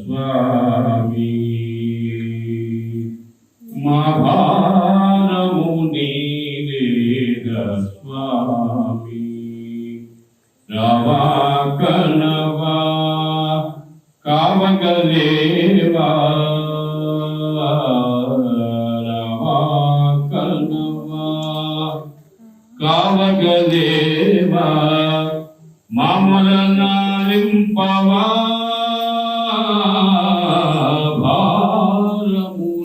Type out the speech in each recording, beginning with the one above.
స్వామి మా భారము నీవేద స్వామి రవా కనవా కావగలేవా రవా కనవా కావగలేవా భారము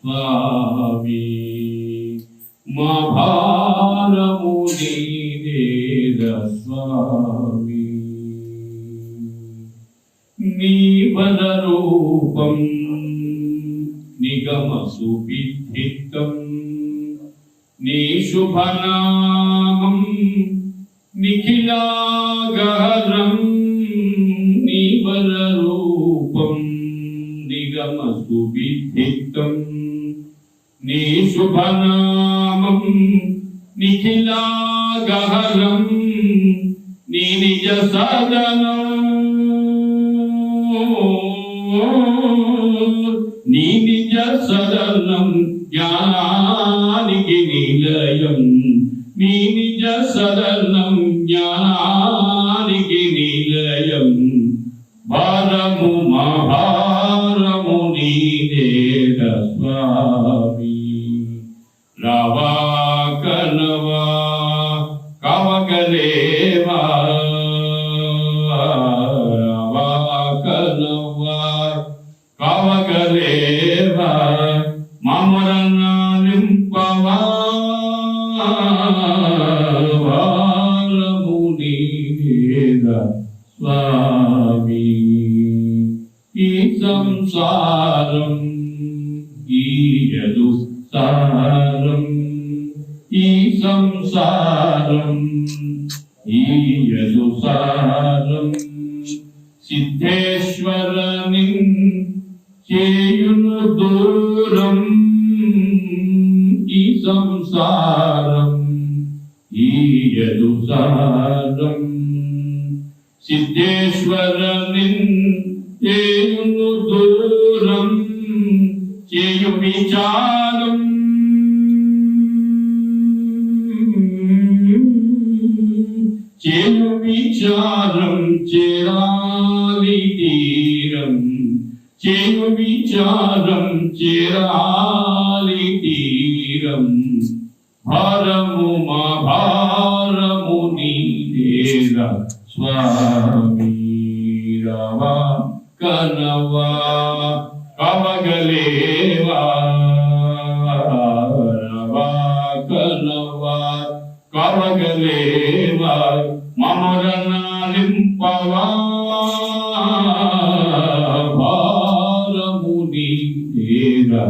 స్వామి. మా భారము స్వామి. నిగమ నీ శుభనామం నిఖి నిగమ నీ శుభనామం నిఖిలాగహరం. నీ నిజ సదనం నీ నిజ సదనం జ్ఞానానికి నిలయం. నీ నిజ సదనం జ్ఞానానికి నిలయం. భారము మహా ರವಾ ಕಲವಾ ಕವಕಲೇವಾ ರವಾ ಕಲವಾ ಕವಕಲೇವಾ ಮಾಮರನ್ನ ನಿಂಪವಾ ಬಾಲಮುನಿ ವೇದ ಸ್ವಾಮಿ ಈ ಸಂಸಾರಂ ಈ സാരം ഈയതു സാരം സിദ്ധേശ്വരനിൻ ചെയ്യുന്നു ദൂരം ഈ സംസാരം ഈയതു സാരം സിദ്ധേശ്വരനിൻ ചെയ്യുന്നു చేయు విచారం చేరాలి తీరం. చేయు విచారం చేరాలి తీరం. భారము మా భారము నీదేరా స్వామి రవ కనవా కవగలే కవగలేవా మమరణాలింపవా భారము నీదేరా